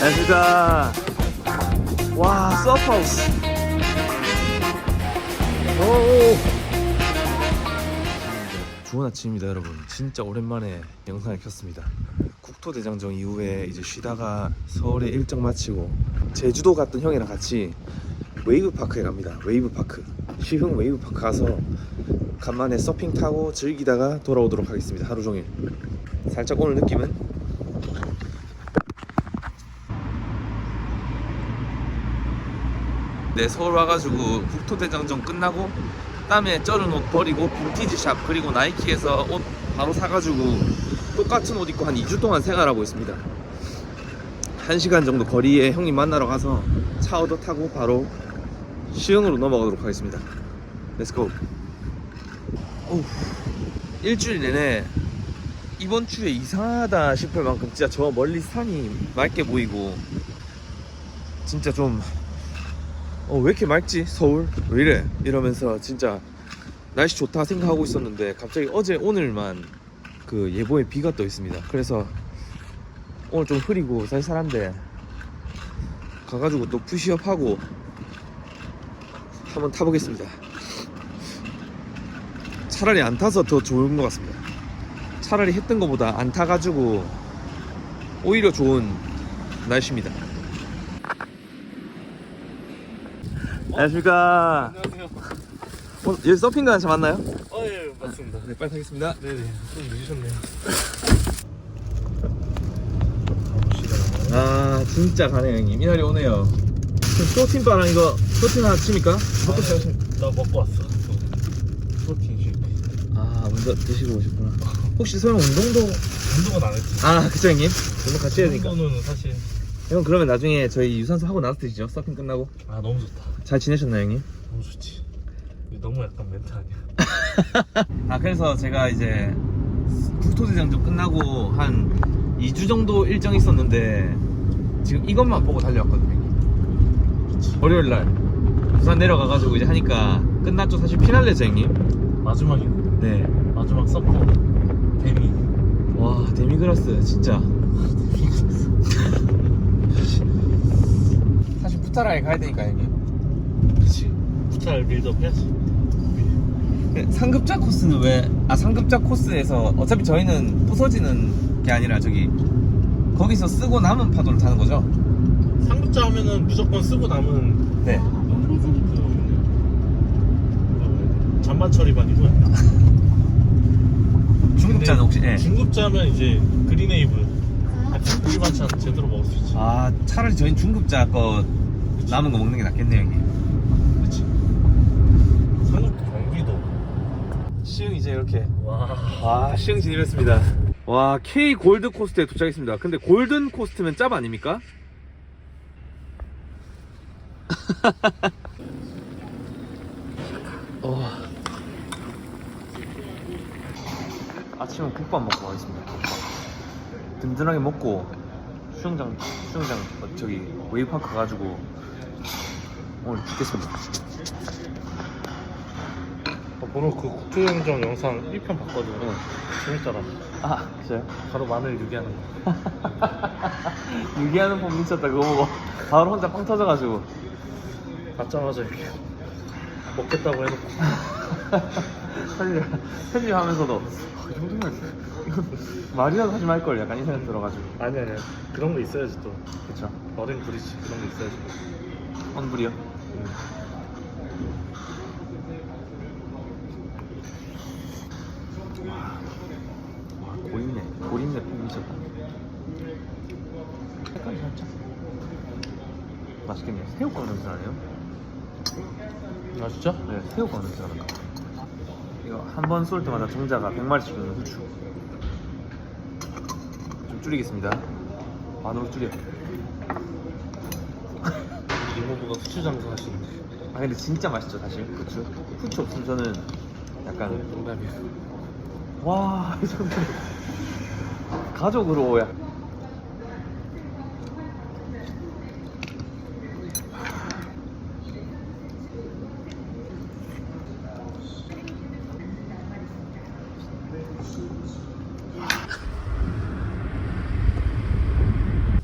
안녕하십니까. 와, 서프하우스. 오. 좋은 아침입니다, 여러분. 진짜 오랜만에 영상을 켰습니다. 국토대장정 이후에 이제 쉬다가 서울에 일정 마치고 제주도 갔던 형이랑 같이 웨이브 파크에 갑니다. 웨이브 파크. 시흥 웨이브 파크 가서 간만에 서핑 타고 즐기다가 돌아오도록 하겠습니다. 하루 종일. 살짝 오늘 느낌은 네 서울 와가지고 국토대장정 끝나고 땀에 쩔은 옷 버리고 빈티지 샵 그리고 나이키에서 옷 바로 사가지고 똑같은 옷 입고 한 2주 동안 생활하고 있습니다. 1시간 정도 거리에 형님 만나러 가서 차 얻어 타고 바로 시흥으로 넘어가도록 하겠습니다. 렛츠고 어우, 일주일 내내 이번 주에 이상하다 싶을 만큼 진짜 저 멀리 산이 맑게 보이고 진짜 좀 어, 왜 이렇게 맑지? 서울? 왜 이래? 이러면서 진짜 날씨 좋다 생각하고 있었는데 갑자기 어제 오늘만 그 예보에 비가 떠 있습니다. 그래서 오늘 좀 흐리고 쌀쌀한데 가가지고 또 푸시업 하고 한번 타보겠습니다. 차라리 안 타서 더 좋은 것 같습니다. 차라리 했던 것보다 안 타가지고 오히려 좋은 날씨입니다. 안녕하십니까. 안녕하세요. 오늘 여기 서핑 가는 차 맞나요? 어, 예, 맞습니다. 네, 빨리 타겠습니다. 네네, 좀 늦으셨네요. 아, 진짜 가네요, 형님. 이날이 오네요. 지금 프로틴바랑 이거 프로틴 하나 칩니까? 먹고 시작하십니까? 나 먹고 왔어. 프로틴 쉐이크. 아, 먼저 드시고 오셨구나. 혹시 설마 운동도. 운동은 안 했지. 아, 그쵸, 형님? 운동 같이 해야 되니까. 운동은 사실 형, 그러면 나중에 저희 유산소 하고 나서 드시죠. 서핑 끝나고. 아 너무 좋다. 잘 지내셨나요, 형님? 너무 좋지. 너무 약간 멘트 아니야. 아, 그래서 제가 이제 국토대장정 끝나고 한 2주 정도 일정 있었는데 지금 이것만 보고 달려왔거든요. 형님. 월요일 날 부산 내려가가지고 이제 하니까 끝났죠. 사실 피날레죠, 형님. 마지막이네. 네. 마지막 서퍼. 데미. 와, 데미그라스 진짜. 사실 푸타라에 가야 되니까, 형님. 그치. 부탈 빌드업 해야지. 상급자 코스는 왜? 아 상급자 코스에서 어차피 저희는 부서지는 게 아니라 저기 거기서 쓰고 남은 파도를 타는 거죠? 상급자 하면은 무조건 쓰고 남은 네. 그 잔반 처리반이고. 중급자는 혹시? 예. 중급자면 이제 그린에이블. 고기 반찬 제대로 먹을 수 있지. 아 차라리 저희는 중급자 거 남은 거 먹는 게 낫겠네요 형님. 그치. 상급 경기도. 시흥 이제 이렇게 와. 아 시흥 진입했습니다. 와 K 골드 코스트에 도착했습니다. 근데 골든 코스트면 짭 아닙니까? 어. 아침은 국밥 먹고 가겠습니다. 든든하게 먹고 수영장 수영장 어, 저기 웨이파크 가가지고 오늘 죽겠습니다. 어, 오늘 그 국토영정 영상 1편 봤거든. 응. 재밌더라. 아 진짜요? 바로 마늘 유기하는 거. 유기하는 법 미쳤다 그거 보고 바로 혼자 빵 터져가지고 받자마자 이렇게 먹겠다고 해놓고. 편집 편집하면서도 아, 이 정도면 이건 말이라도 하지 말걸 약간 이 생각 들어가지고 아니 아니야. 그런 거 있어야지 또. 그쵸 어린 브리지 그런 거 있어야지. 언불이요 응. 와 고있네 폼 미쳤다 색깔이 살짝 맛있겠네요. 새우깡 냄새 나네요? 아 진짜? 네 새우깡 냄새 나는 거 이거 한 번 쏠 때마다 정자가 100마리씩 주는 후추. 좀 줄이겠습니다. 반으로 줄여 이모부가 후추 장사 하시는데. 아 근데 진짜 맛있죠 사실 후추 후추 없으면 저는 약간 농담이야. 와, 이 정도. 가족으로 야.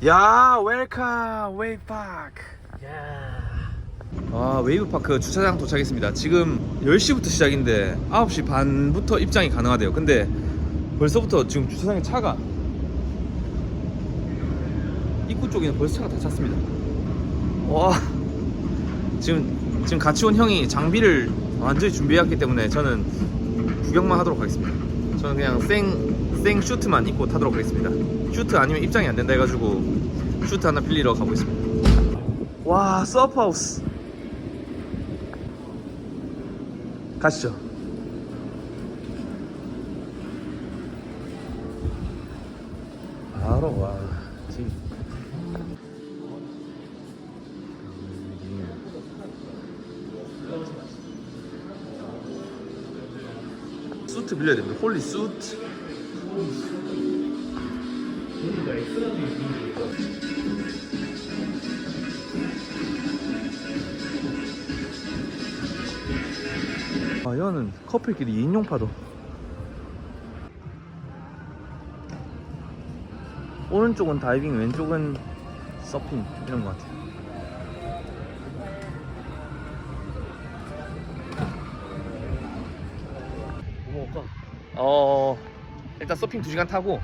야 웰컴 웨이파크 아 웨이브파크 주차장 도착했습니다. 지금 10시부터 시작인데 9시 반부터 입장이 가능하대요. 근데 벌써부터 지금 주차장에 차가 입구 쪽에는 벌써 차가 다 찼습니다. 와. 지금 지금 같이 온 형이 장비를 완전히 준비해왔기 때문에 저는 구경만 하도록 하겠습니다. 저는 그냥 생, 생 슈트만 입고 타도록 하겠습니다. 슈트 아니면 입장이 안 된다 해가지고 슈트 하나 빌리러 가보겠습니다 와 서프하우스. 가시죠. 바로 와 수트 빌려야 됩니다. 홀리 수트 아 이거는 커플끼리 2인용 파도 오른쪽은 다이빙 왼쪽은 서핑 이런 것 같아요 뭐? 어 일단 서핑 2시간 타고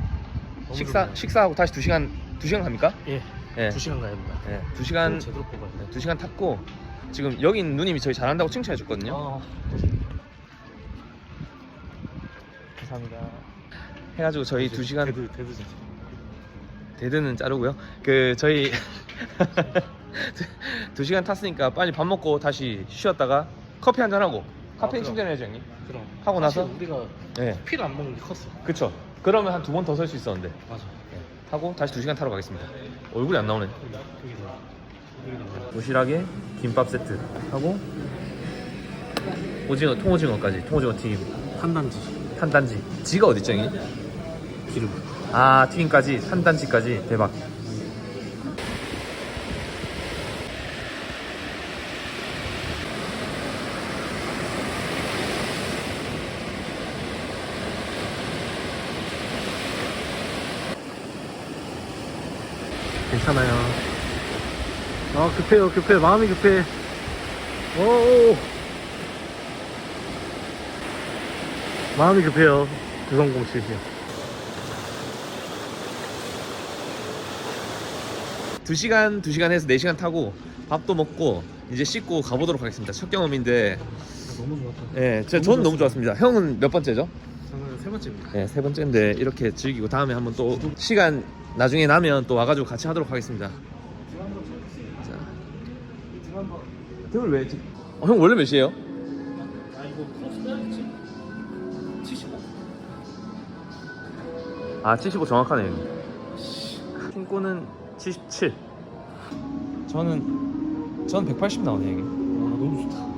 식사 좋네요. 식사하고 다시 2시간 2시간 갑니까? 예. 예. 두 시간 가야 됩니다. 예. 2시간 제대로 뽑아야 돼. 2시간 탔고 지금 여기 있는 누님이 저희 잘한다고 칭찬해 줬거든요. 아, 감사합니다. 해가지고 저희 이제 2시간 데드 데드 진짜. 데드는 자르고요. 그 저희 2시간 탔으니까 빨리 밥 먹고 다시 쉬었다가 커피 한 잔 하고 카페인 그럼. 충전해야죠 형님. 그럼 하고 사실 나서? 우리가 네. 피를 안 먹는 게 컸어. 그쵸. 그러면 한 두 번 더 설 수 있었는데 맞아. 타고 다시 2시간 타러 가겠습니다. 얼굴이 안 나오네. 여기다 여기다. 도시락에 김밥 세트 하고 오징어 통오징어까지 통오징어 튀김 한단지 탄단지 지가 어딨죠 형님? 기름. 아 튀김까지 탄단지까지 대박 괜찮아요. 아 급해요 급해 마음이 급해. 오. 마음이 급해요. 구성공 씨요. 두시간두시간 해서 네시간 타고 밥도 먹고 이제 씻고 가보도록 하겠습니다 첫 경험인데 너무 좋았다. 예, 제, 저는 너무 좋았습니다 형은 몇 번째죠? 저는 세 번째입니다. 네, 세 번째인데 이렇게 즐기고 다음에 한번 또 시간 나중에 나면 또 와가지고 같이 하도록 하겠습니다 자. 등을 왜? 어, 형 원래 몇이에요? 아 이거 빼 아, 75 정확하네요. 신고는 77. 저는 전180 나오네 여기. 아 너무 좋다.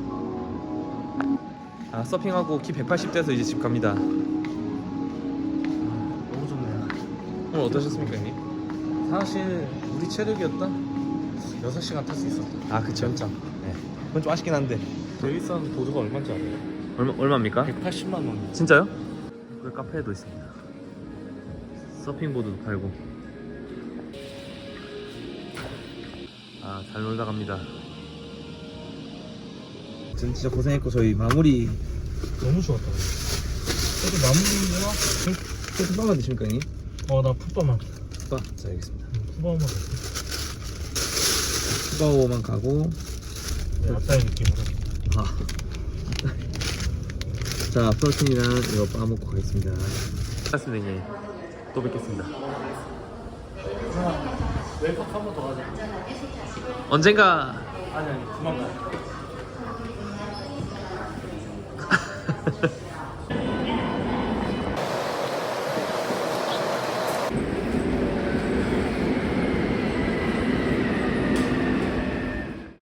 아, 서핑하고 키 180 돼서 이제 집 갑니다. 너무 좋네요. 오늘 어떠셨습니까, 형님? 사실 우리 체력이었다. 6시간 탈 수 있었다. 아, 그쵸. 연장. 네. 그건 좀 아쉽긴 한데. 제일 비싼 보드가 얼마인지 알아요? 얼마 얼마입니까? 180만 원. 진짜요? 그 카페에도 있습니다. 서핑보드도 팔고. 아, 잘 놀다 갑니다. 전 진짜 고생했고 저희 마무리 너무 좋았다. 그래도 마무리가 포트 빵만 드십니까, 형님? 어나 풋바만. 빠. 자, 알겠습니다. 먹어. 푸바오만 가고 네, 아빠의 느낌으로. 아. 자, 프로틴이랑 이거 빠먹고 가겠습니다. 고맙습니다, 형님. 또 뵙겠습니다. 웰컵 한번 더 하자. 언젠가 아니 아니 그만 가.